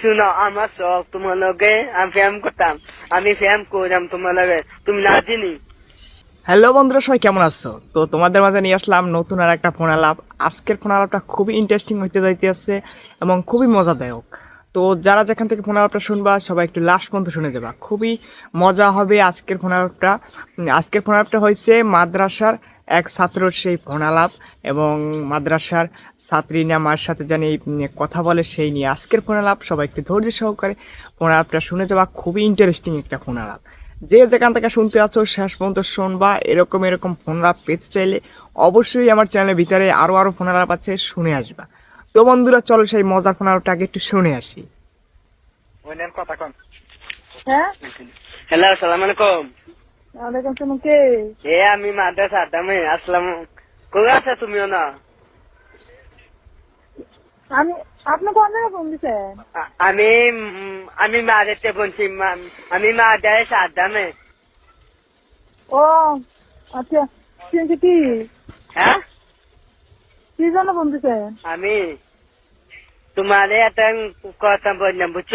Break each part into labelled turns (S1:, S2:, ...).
S1: শুনো আমার শখ তোমার লগে আমি ফ্যাম করতাম আমি ফ্যাম করলাম তোমার লগে তুমি না চিনি
S2: হ্যালো বন্ধুরা সবাই কেমন আছো? তো তোমাদের মাঝে নিয়ে আসলাম নতুন আর একটা ফোন আলাপ। আজকের ফোন আলাপটা খুবই ইন্টারেস্টিং হইতে যাইতেছে এবং খুবই মজাদায়ক। তো যারা যেখান থেকে ফোন আলাপটা শুনবা সবাই একটু লাস্ট পর্যন্ত শুনে যাবা। খুবই মজা হবে আজকের ফোন আলাপটা। আজকের ফোন আলাপটা হয়েছে মাদ্রাসার এক ছাত্রর সেই ফোন আলাপ এবং মাদ্রাসার ছাত্রী আমার সাথে জানি কথা বলে সেই নিয়ে আজকের ফোন আলাপ সবাই একটু ধৈর্য সহকারে ফোন আলাপটা শুনে যাওয়া খুবই ইন্টারেস্টিং একটা ফোন আলাপ যে যেখান থেকে শুনতে আছো শেষ পর্যন্ত শুনবা এরকম এরকম ফোন আলাপ পেতে চাইলে অবশ্যই আমার চ্যানেলের ভিতরে আরও আরও ফোন আলাপ আছে শুনে আসবা। তো বন্ধুরা চলো সেই মজার ফোন আলাপটা আগে একটু শুনে আসি।
S1: কথা
S3: হ্যাঁ?
S1: হ্যালো সালাম আলাইকুম।
S3: কে?
S1: এ আমি মাদ্রাসা আদামে আসলাম। কই আছো তুমিও না
S3: আমি আপনি কোন জায়গায় ফোন দিচ্ছেন
S1: আমি আমি মাদেরতে বলছি আমি মাদ্রাসা আদামে।
S3: ও আচ্ছা কিন্তু কি?
S1: হ্যাঁ?
S3: কি জন্য ফোন
S1: আমি তোমারে একটা কথা বললাম বুঝছ?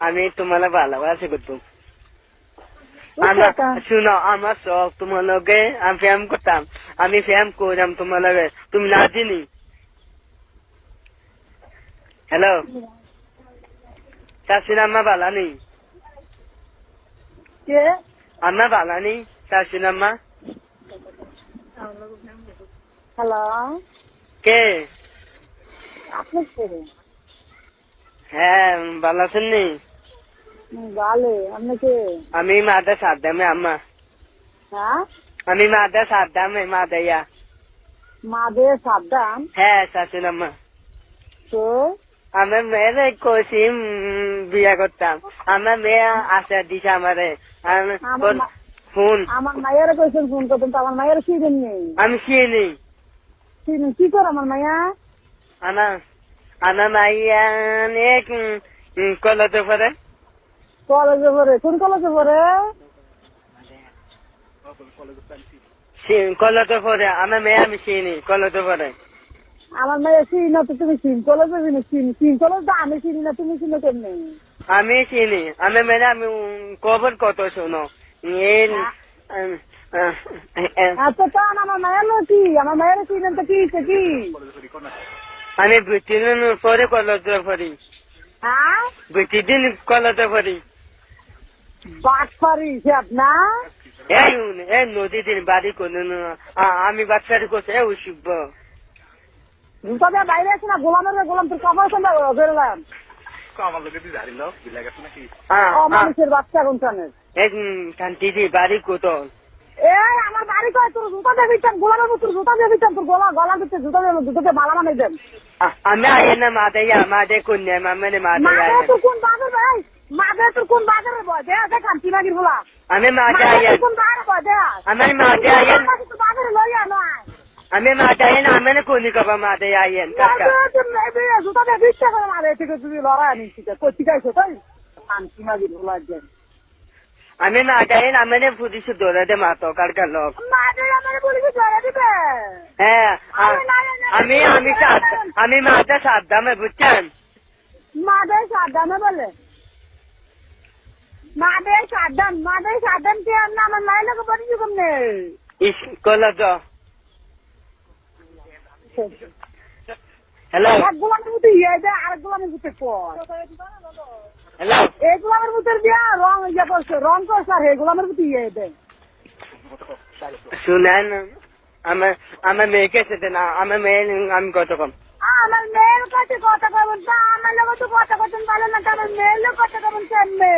S1: আমি
S3: বুঝছ
S1: আমরা
S3: তা?
S1: শুনো আমার শখ তোমার লগে আমি ফ্যাম করতাম আমি ফ্যাম তোমার লগে তুমি না চিনি হ্যালো আম্মা ভালো নেই
S3: কে
S1: আম্মা ভালো নেই আম্মা
S3: হ্যালো
S1: কে হ্যাঁ ভালো আছেন নি?
S3: গালে আপনি কে?
S1: আমি মাদা সাদ্দামে আম্মা।
S3: হ্যাঁ?
S1: আমি মাদা সাদ্দামে মাদাইয়া।
S3: মাদের সাবধান
S1: হ্যাঁ শাশুড়ি আম্মা।
S3: তো?
S1: আমার মেয়ের কষি বিয়া করতাম। আমার মেয়ে আশা দিছে আমারে। আমি-
S3: আমার
S1: ফোন
S3: আমার মায়ের কইছেন ফোন করতেন তো আমার মায়ের সিজন নেই।
S1: আমি চিনি
S3: চিনি কি করে আমার মায়া?
S1: আনা মাইয়া পরে
S3: কলেজে পড়ে? কোন কলেজে পড়ে?
S1: আমার মেয়ে আমি চিনি পরে
S3: আমার চিনি না তো তুমি চিন। কলেজে চিনি চিনি। চিন কলেজ তো আমি চিনি না তুমি চিনো কেমনি?
S1: আমি চিনি। আমি মেয়ে আমি খবর কত শোনো।
S3: আচ্ছা তো আমার মায়ের কি? আমার মায়ের চিনেন তো কি কি?
S1: আমি বৃষ্টি দিন পরে কলতে পড়ি
S3: হ্যাঁ
S1: বৃষ্টি দিন কলতে পড়ি
S3: বাট পারি আপনার
S1: এই এই নদীদের বাড়ি কোনো আমি বাচ্চারি করছি এই শিব
S3: জুতা দিয়ে বাইরে আছে না গোলামের গোলাম তোর কাপড় সন্ধ্যা বেরোলাম ও মানুষের বাচ্চা কোনখানের
S1: এক বাড়ি কত?
S3: এই আমার বাড়ি কয়? তোর জুতা দিয়ে দিচ্ছেন গোলামের তোর জুতা দিয়ে দিচ্ছেন তোর গলা গলা দিচ্ছে জুতা দিয়ে জুতাতে মালা মানে দেন।
S1: আমি আয়ে না মাদাইয়া মাদে কন্যা মামের মাদাইয়া
S3: মাদের তোর কোন বাজার ভাই মাদের তোর কোন বাজারে বয় দে দেখান তিনাগির বলা
S1: আমি মাদে
S3: মাদের কোন বাজারে বয় দে।
S1: আমি মাদে আয়ে।
S3: তোর বাজারে লইয়া নয়
S1: আমি মাদে আয়ে না আমি কোনি কবা মাদে আয়ে কাকা।
S3: জুতা দিয়ে দিচ্ছে করে মারে থেকে তুমি লড়াই নিচ্ছি কচি গাইছো তাই? তিনাগির বলা দেন।
S1: আমি মাদে আয়ে না আমি পুলিশ দৌড়ে দে মাতো কারকার লোক হ্যাঁ আমি আমি আমি সাদ্দামে বুঝছেন?
S3: মাদের সাবধানে বলে। মাদের সাবধান মাদের সাবধান কে আর না আমার মায়ের লোক যুগম নেই
S1: ইস কলেজ হ্যালো?
S3: মধ্যে ইয়ে গোলামের মধ্যে পর।
S1: হ্যালো
S3: এই গোলামের মধ্যে দিয়া রং ইয়ে করছে রং করছে আর এই গোলামের মধ্যে ইয়ে দেয়।
S1: শুনেন আমার আমার মেয়েকে সেটা না আমার মেয়ে আমি কত কম।
S3: আমার মেয়ের কাছে কথা কবেন তা আমার লোক তো কথা কথা ভালো না আমার মেয়ের লোক কথা কবেন কেমনে?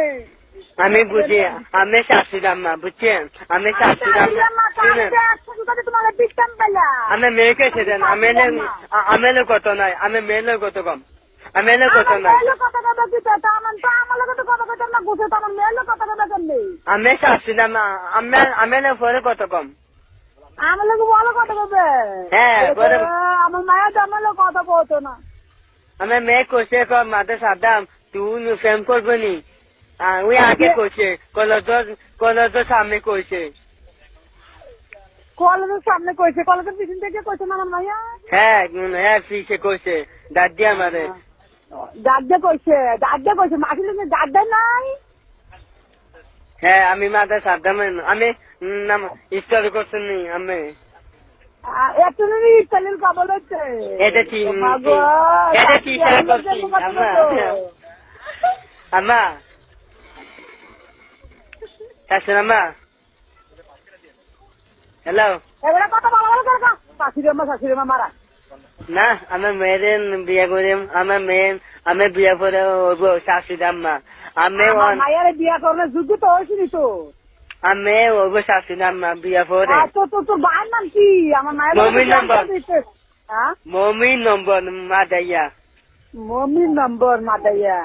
S1: আমি বুঝি আমি শাশুড়াম না বুঝছেন? আমি শাশুড়াম আমি মেয়েকে সেদিন আমি আমি কত নাই আমি মেয়ের কত কম। আমি এলে
S3: কথা না
S1: আমি না আমি আমি এলে পরে কত কম।
S3: আমার লোক
S1: হ্যাঁ, বলে-
S3: আমার মায়ের জামার লোক কথা বলতো না।
S1: আমি মেয়ে কষে কম মাতে সাদাম তুই ফেম করব নি? ওই আগে কলেজ কলেজ সামনে কষে
S3: কলেজের সামনে কইছে কলেজের পিছন থেকে কইছে না আমার মাইয়া?
S1: হ্যাঁ হ্যাঁ ফিসে কইছে দাদি আমারে।
S3: দাদা কইছে দাদা কইছে মাসি লোক দাদা নাই?
S1: হ্যাঁ আমি মাথা সাবধান আমি নাম স্টাডি করছেন নি আমি
S3: একটু নিবি ইতালির কবল হচ্ছে
S1: এটা কি
S3: ও মা গো,
S1: এটা কি
S3: দাদি
S1: করছি? আম্মা। আম্মা শাশুড় আম্মা হ্যালো।
S3: এবারে কথা বলা বলা কর শাশুড়ি মা শাশুড়ি মারা।
S1: না আমার মেয়ের বিয়ে করে আমার মেয়ে আমি বিয়ে করে শাশুড়ি আম্মা আমি
S3: মায়ের বিয়া করার যোগ্য তো হয়েছিনি তো।
S1: আমি ওইব শাশুড়ি আম্মা বিয়ে করে।
S3: তো তোর ভাইয়ের নাম কি? আমার মায়ের
S1: মমির নাম্বার।
S3: হ্যাঁ?
S1: মমি নম্বর মা দাইয়া
S3: মমির নম্বর মাদাইয়া।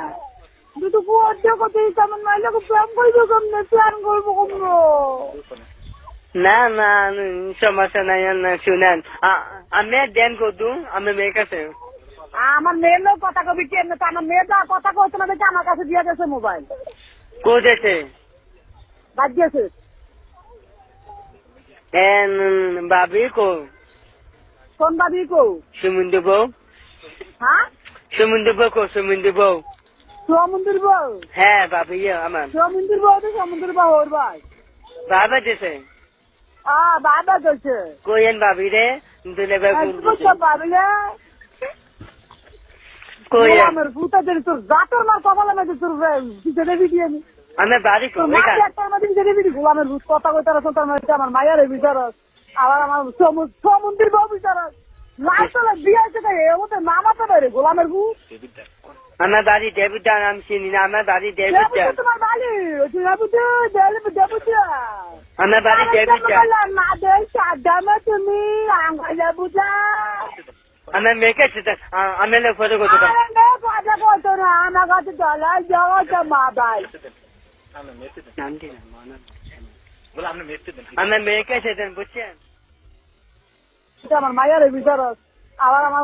S3: দুটো কুয়ার কত কেমন মাইলে প্রেম করব কেমনে? প্ল্যান করব
S1: না না সমস্যা নাই না শুনেন আমি দেন করদু আমি মেয়ে কাছে।
S3: আমার মেয়ের লোক কথা কবি কেন তো আমার মেয়েটা কথা কইছে না দেখে আমার কাছে দিয়ে গেছে মোবাইল।
S1: কোথাছে
S3: বাদ দিয়েছে।
S1: এন বাবি কো
S3: কোন বাবি কো
S1: সুমন্দু বউ।
S3: হ্যাঁ?
S1: সুমন্দু বউ কো সুমন্দু বউ।
S3: সমুদ্র বউ?
S1: হ্যাঁ বাবি আমার।
S3: সমুদ্র বউ তো সমুদ্র বউ ওর ভাই।
S1: বাবা দেশে
S3: বাবি
S1: রে? দিলে
S3: সব বাবিলে
S1: কোয়েন
S3: আমার ফুটা দিলি তোর জাতর মার কপালে মেজে তোর পিছে দেবি দিয়ে
S1: আমি। বাড়ি কো
S3: একটা গোলামের ভূত কথা মাঝে আমার মায়ের বিচার আবার আমার সমুদ্র বউ বিচার গোলামের ভূত।
S1: আমার বাড়ি নাম চিনি না আমার বাড়ি
S3: দেবুতে তোমার
S1: বাড়ি?
S3: দেই সাদামে তুমি আঙ্গালে বুঝা
S1: আমার মেয়েকে সেটা আমি ফটো করতে পারি
S3: আরে নে কথা কইতো না আমার কাছে ডলা জগতে মা ভাই
S1: আমার মেয়েকে সেটা বুঝছেন
S3: এটা আমার মায়ের বিচারক আবার আমার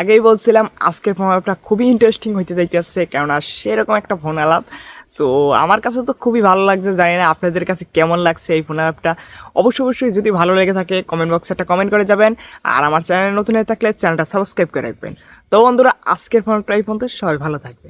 S2: আগেই বলছিলাম, আজকের ফোন আলাপটা খুবই ইন্টারেস্টিং হইতে যাইতেছে, কেননা সেরকম একটা ফোন আলাপ তো আমার কাছে তো খুবই ভালো লাগছে, জানি না আপনাদের কাছে কেমন লাগছে এই ফোন অ্যাপটা অবশ্যই অবশ্যই যদি ভালো লেগে থাকে কমেন্ট বক্সে একটা কমেন্ট করে যাবেন। আর আমার চ্যানেল নতুন হয়ে থাকলে চ্যানেলটা সাবস্ক্রাইব করে রাখবেন। তো বন্ধুরা, আজকের ফোন আলাপটা এই পর্যন্ত, সবাই ভালো থাকবে